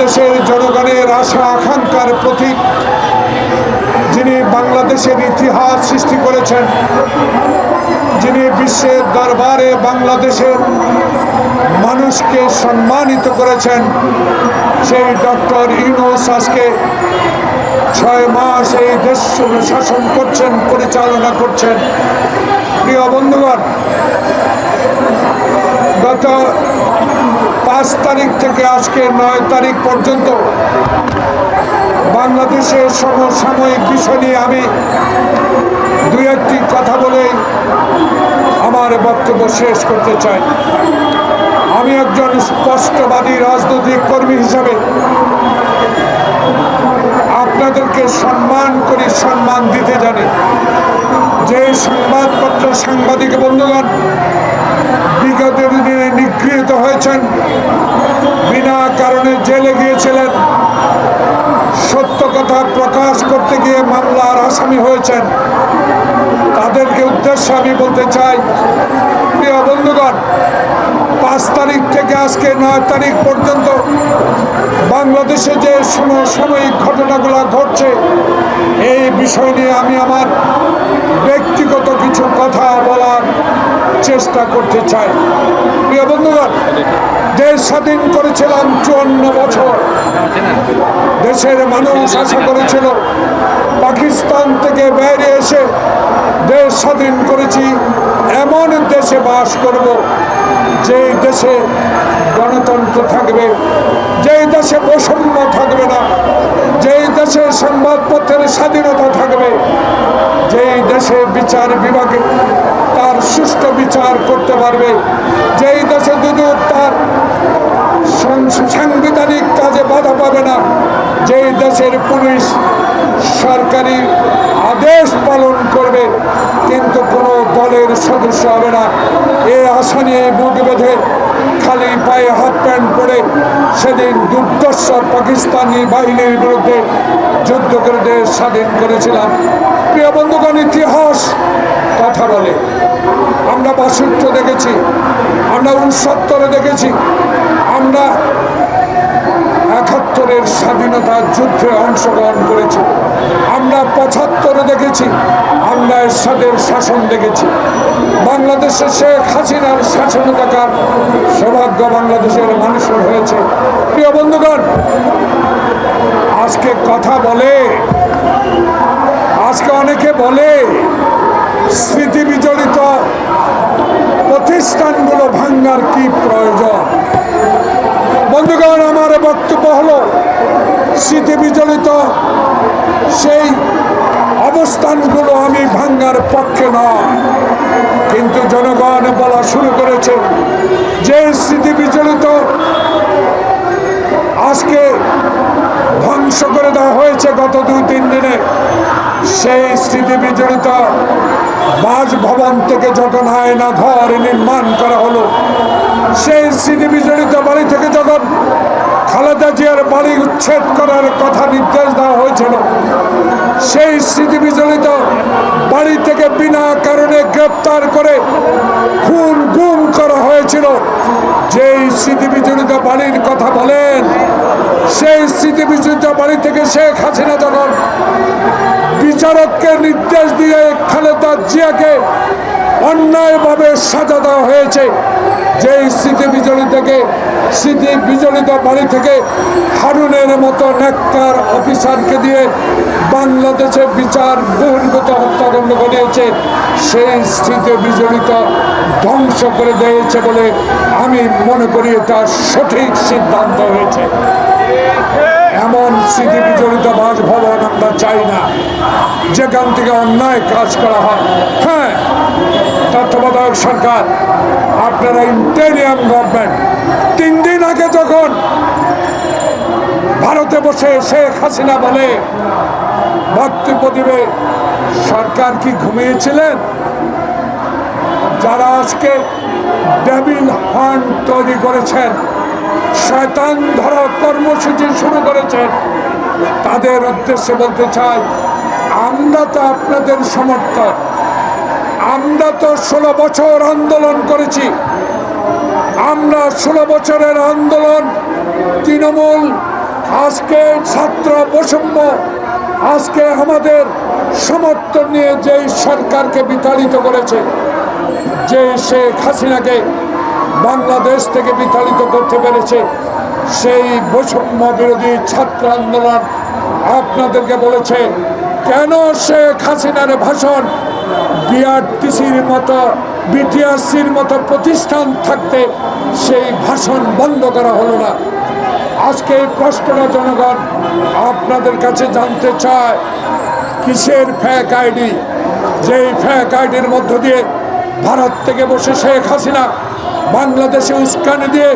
বাংলাদেশের জনগণের আশা, আকাঙ্ক্ষার প্রতীক যিনি বাংলাদেশের ইতিহাস সৃষ্টি করেছেন, যিনি বিশ্বের দরবারে বাংলাদেশের মানুষকে সম্মানিত করেছেন, সেই ডক্টর ইউনুস আজকে ছয় মাস এই দেশ শাসন করছেন, পরিচালনা করছেন। প্রিয় বন্ধুগণ, গত পাঁচ তারিখ থেকে আজকে নয় তারিখ পর্যন্ত বাংলাদেশের সমসাময়িক বিষয় নিয়ে আমি দুই একটি কথা বলে আমার বক্তব্য শেষ করতে চাই। আমি একজন স্পষ্টবাদী রাজনৈতিক কর্মী হিসাবে আপনাদেরকে সম্মান করি, সম্মান দিতে জানি। যে সংবাদপত্র সাংবাদিক বন্ধুগণ, বিগত দিনে নিগৃহীত হয়েছেন। বিনা কারণে জেলে গিয়েছিলেন। সত্য কথা প্রকাশ করতে গিয়ে মামলার আসামি হয়েছেন। উদ্দেশ্যে আমি বলতে চাই, প্রিয় বন্ধুগণ, পাঁচ তারিখ থেকে আজকে নয় তারিখ পর্যন্ত বাংলাদেশে যে সমসাময়িক ঘটনাগুলো ঘটছে, এই বিষয় নিয়ে আমি আমার ব্যক্তিগত কিছু কথা বলার চেষ্টা করতে চাই। প্রিয় বন্ধুগণ, দেশ স্বাধীন করেছিলাম চুয়ান্ন বছর। দেশের মানুষ আশা করেছিল, পাকিস্তান থেকে বাইরে এসে দেশ স্বাধীন করেছি, এমন দেশে বাস করব যে দেশে গণতন্ত্র থাকবে, যেই দেশে বৈষম্য থাকবে না, যেই দেশে সংবাদপত্রের স্বাধীনতা থাকবে, যেই দেশে বিচার বিভাগে তার সুষ্ঠু বিচার করতে পারবে, যেই দেশে যদি তার সাংবিধানিক বাধা পাবে না। যেই দেশের পুলিশ সরকারি আদেশ পালন করবে, কিন্তু কোনো দলের সদস্য হবে না। এ আশা নিয়ে বুক বেঁধে খালি পায়ে হাফ প্যান্ট পরে সেদিন দুর্দর্শ পাকিস্তানি বাহিনীর বিরুদ্ধে যুদ্ধ করে দেশ স্বাধীন করেছিলাম। প্রিয় বন্ধুগণ, ইতিহাস কথা বলে। আমরা বাষট্টি দেখেছি, আমরা উনসত্তরে দেখেছি, আমরা একাত্তরের স্বাধীনতা যুদ্ধে অংশগ্রহণ করেছি। আমরা পঁচাত্তরে দেখেছি, আমরা এরশাদের শাসন দেখেছি। বাংলাদেশে শেখ হাসিনার শাসন সৌভাগ্য বাংলাদেশের মানুষের হয়েছে। প্রিয় বন্ধুগণ, আজকে কথা বলে, আজকে অনেকে বলে, স্মৃতি বিজড়িত প্রতিষ্ঠানগুলো ভাঙ্গার কি প্রয়োজন? বক্তব্য হলো স্মৃতি বিজড়িত সেই অবস্থানগুলো আমি ভাঙ্গার পক্ষে নয়। কিন্তু জনগণ বলা শুরু করেছে যে স্মৃতি বিজড়িত আজকে ধ্বংস করে দেওয়া হয়েছে গত দুই তিন দিনে। সেই স্মৃতি বিজড়িত বাসভবন থেকে যখন আয়না ঘর নির্মাণ করা হলো, সেই স্মৃতি বিজড়িত বাড়ি থেকে যখন খালেদা জিয়ার বাড়ি উচ্ছেদ করার কথা নির্দেশ দেওয়া হয়েছিল। সেই স্মৃতি বিজড়িত বাড়ি থেকে বিনা কারণে গ্রেপ্তার করে খুন গুম করা হয়েছিল। যেই স্মৃতি বিজড়িত বাড়ির কথা বলেন, সেই স্মৃতি বিজড়িত বাড়ি থেকে শেখ হাসিনা যখন বিচারককে নির্দেশ দিয়ে খালেদা জিয়াকে অন্যায়ভাবে সাজা দেওয়া হয়েছে, যেই স্মৃতি বিজড়ি থেকে, স্মৃতি বিজড়িত বাড়ি থেকে হারুনের মতো নেককার অফিসারকে দিয়ে বাংলাদেশে বিচার বহির্গত হত্যাকাণ্ড ঘটিয়েছে সেই স্মৃতি বিজড়িত ধ্বংস করে দিয়েছে বলে আমি মনে করি এটা সঠিক সিদ্ধান্ত হয়েছে। এমন স্মৃতি বিজড়িত বাসভবন আমরা চাই না। যেখান থেকে অন্যায় কাজ করা হয়। হ্যাঁ তত্ত্বাবধায়ক সরকার, আপনারা ইন্টেরিয়াম গভর্নমেন্ট, তিন দিন আগে যখন ভারতে বসে শেখ হাসিনা বলে বক্তব্য সরকার কি ঘুমিয়েছিলেন? যারা আজকে ডেভিল হান্ট তৈরি করেছেন, শয়তান ধরা কর্মসূচি শুরু করেছেন, তাদের উদ্দেশ্যে বলতে চাই, আমরা তো আপনাদের সমর্থক, আমরা তো ষোলো বছর আন্দোলন করেছি, আমরা ষোলো বছরের আন্দোলন তৃণমূল আজকে ছাত্র বৈষম্য আজকে আমাদের সমর্থন নিয়ে যেই সরকারকে বিতাড়িত করেছে, যে শেখ হাসিনাকে বাংলাদেশ থেকে বিতাড়িত করতে পেরেছে, সেই বৈষম্য বিরোধী ছাত্র আন্দোলন আপনাদেরকে বলেছে, কেন শেখ হাসিনার ভাষণ বিআরটিসির মতো বিটিআরসির মতো প্রতিষ্ঠান থাকতে সেই ভাষণ বন্ধ করা হলো না? আজকে এই প্রশ্নটা জনগণ আপনাদের কাছে জানতে চায়। কিসের ফ্যাক আইডি যেই ফ্যাক আইডির মধ্য দিয়ে ভারত থেকে বসে শেখ হাসিনা বাংলাদেশে উস্কানি দিয়ে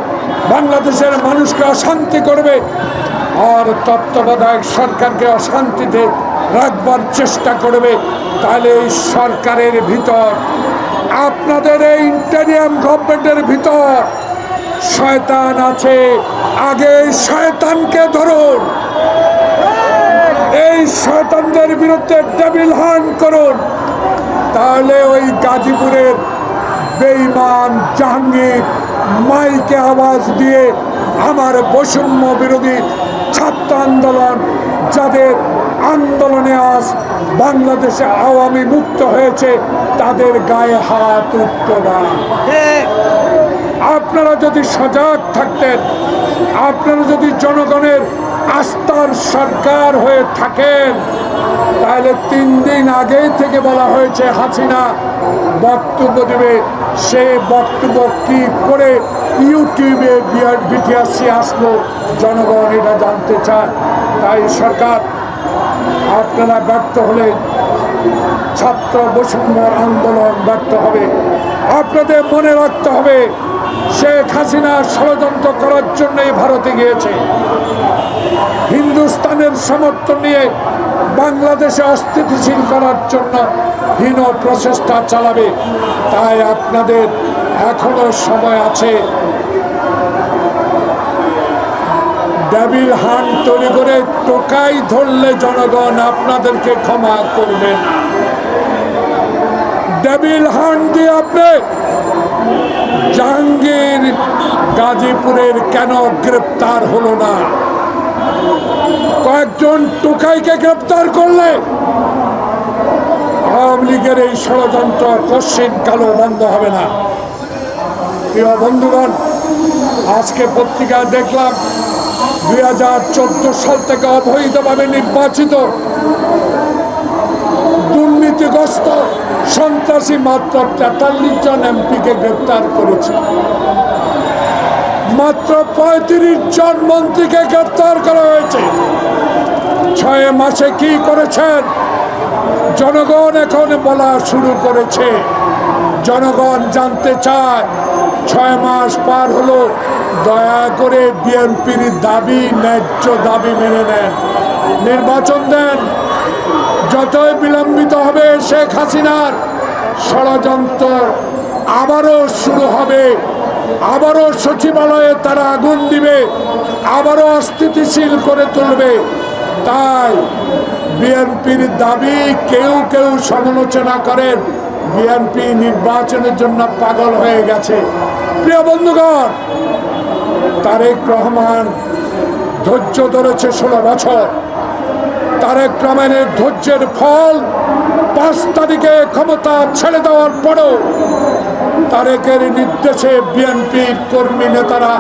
বাংলাদেশের মানুষকে অশান্তি করবে আর তত্ত্বাবধায়ক সরকারকে অশান্তিতে রাখবার চেষ্টা করবে, তাহলে এই সরকারের ভিতর, আপনাদের এই ইন্টারিয়াম গভর্নমেন্টের ভিতর শয়তান আছে। আগে শয়তানকে ধরুন। এই শয়তানদের বিরুদ্ধে টেবিল হান করুন। তাহলে ওই গাজীপুরের বেইমান জাহাঙ্গীর মাইকে আওয়াজ দিয়ে আমার বৈষম্য বিরোধী ছাত্র আন্দোলন, যাদের আন্দোলনে আজ বাংলাদেশে আওয়ামী মুক্ত হয়েছে, তাদের গায়ে হাত উঠত না। আপনারা যদি সজাগ থাকতেন, আপনারা যদি জনগণের আস্থার সরকার হয়ে থাকেন, তাহলে তিন দিন আগেই থেকে বলা হয়েছে, হাসিনা বক্তব্য দেবে। সে বক্তব্য কি করে ইউটিউবে বিটিআরসি আসলো, জনগণ এটা জানতে চায়। তাই সরকার, আপনারা ব্যর্থ হলে ছাত্র বৈষম্যর আন্দোলন ব্যর্থ হবে। আপনাদের মনে রাখতে হবে শেখ হাসিনা ষড়যন্ত্র করার জন্যই ভারতে গিয়েছে। হিন্দুস্তানের সমর্থন নিয়ে বাংলাদেশে অস্থিতিশীল করার জন্য হীন প্রচেষ্টা চালাবে। তাই আপনাদের এখনও সময় আছে। ডেবিল হান তৈরি করে টোকাই ধরলে জনগণ আপনাদেরকে ক্ষমা করবে। না ডেবিল হান দিয়ে আপনি জাহাঙ্গীর গাজীপুরের কেন গ্রেপ্তার হলো না? কয়েকজন টোকাইকে গ্রেপ্তার করলে আওয়ামী লীগের এই ষড়যন্ত্র পশ্চিম কালো বন্ধ হবে না। প্রিয় বন্ধুগণ, আজকে পত্রিকায় দেখলাম দুই হাজার চোদ্দ সাল থেকে অবৈধভাবে নির্বাচিত দুর্নীতিগ্রস্ত সন্ত্রাসী মাত্র তেতাল্লিশ জন এমপিকে গ্রেপ্তার করেছে। মাত্র পঁয়ত্রিশ জন মন্ত্রীকে গ্রেপ্তার করা হয়েছে। ছয় মাসে কি করেছেন? জনগণ এখন বলা শুরু করেছে। জনগণ জানতে চায়, ছয় মাস পার হলো, দয়া করে বিএনপির দাবি, ন্যায্য দাবি মেনে নেন। নির্বাচন দেন। যতই বিলম্বিত হবে শেখ হাসিনার ষড়যন্ত্র আবারও শুরু হবে। আবারও সচিবালয়ে তারা আগুন দিবে, আবারও অস্থিতিশীল করে তুলবে। তাই বিএনপির দাবি, কেউ কেউ সমালোচনা করেন, বিএনপি নির্বাচনের জন্য পাগল হয়ে গেছে। প্রিয় বন্ধুগণ, তারেক রহমান ধৈর্য ধরেছে ষোলো বছর। তারেক রহমানের ধৈর্যের ফল পাঁচ তারিখে ক্ষমতা ছেড়ে দেওয়ার পরও তারেকের নির্দেশে বিএনপি কর্মী নেতারা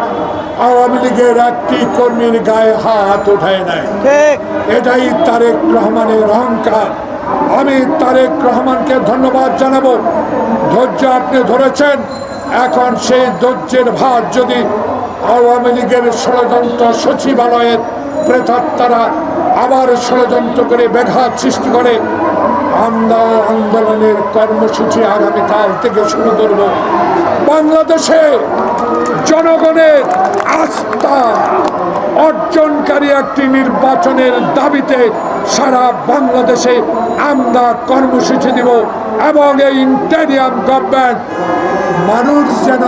আওয়ামী লীগের একটি কর্মীর গায়ে হাত উঠায় নেয় এটাই তারেক রহমানের অহংকার। আমি তারেক রহমানকে ধন্যবাদ জানাব। ধৈর্য আপনি ধরেছেন। এখন সেই ধৈর্যের ভার যদি আওয়ামী লীগের ষড়যন্ত্র সচিবালয়ের প্রেতাত্মারা আবার ষড়যন্ত্র করে ব্যাঘাত সৃষ্টি করে। আমরা আন্দোলনের কর্মসূচি আগামীকাল থেকে শুরু করব। বাংলাদেশে জনগণের আস্থা অর্জনকারী একটি নির্বাচনের দাবিতে সারা বাংলাদেশে আমরা কর্মসূচি দিব এবং এই ইন্টারিয়াম গভর্নমেন্ট মানুষ যেন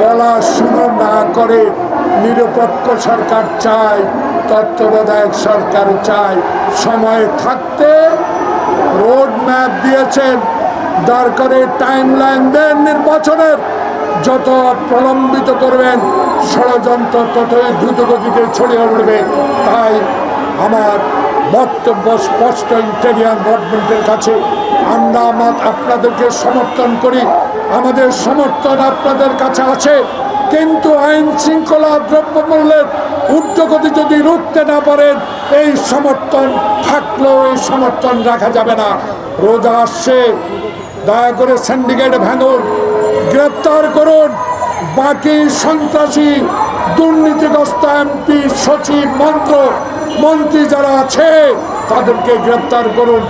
বলা শুরু না করে নিরপেক্ষ সরকার চায়, তত্ত্বাবধায়ক সরকার চায়। সময় থাকতে রোড ম্যাপ দিয়েছেন। দরকারে টাইম লাইন দেন নির্বাচনের। যত প্রলম্বিত করবেন, ষড়যন্ত্র ততই দ্রুতগতিতে ছড়িয়ে উঠবে তাই আমার বক্তব্য স্পষ্ট ইন্টেরিয়ান গভর্নমেন্টের কাছে। আমার আপনাদেরকে সমর্থন করি। আমাদের সমর্থন আপনাদের কাছে আছে। কিন্তু আইন শৃঙ্খলা দ্রব্য দ্রব্যমূল্যের ঊর্ধ্বগতি যদি রুখতে না পারেন, এই সমর্থন থাকলেও এই সমর্থন রাখা যাবে না। রোজা আসছে, দয়া করে সিন্ডিকেট ভাঙুন, গ্রেপ্তার করুন। বাকি সন্ত্রাসী, দুর্নীতিগ্রস্ত এমপি, সচিব, মন্ত্র, মন্ত্রী যারা আছে, তাদেরকে গ্রেপ্তার করুন।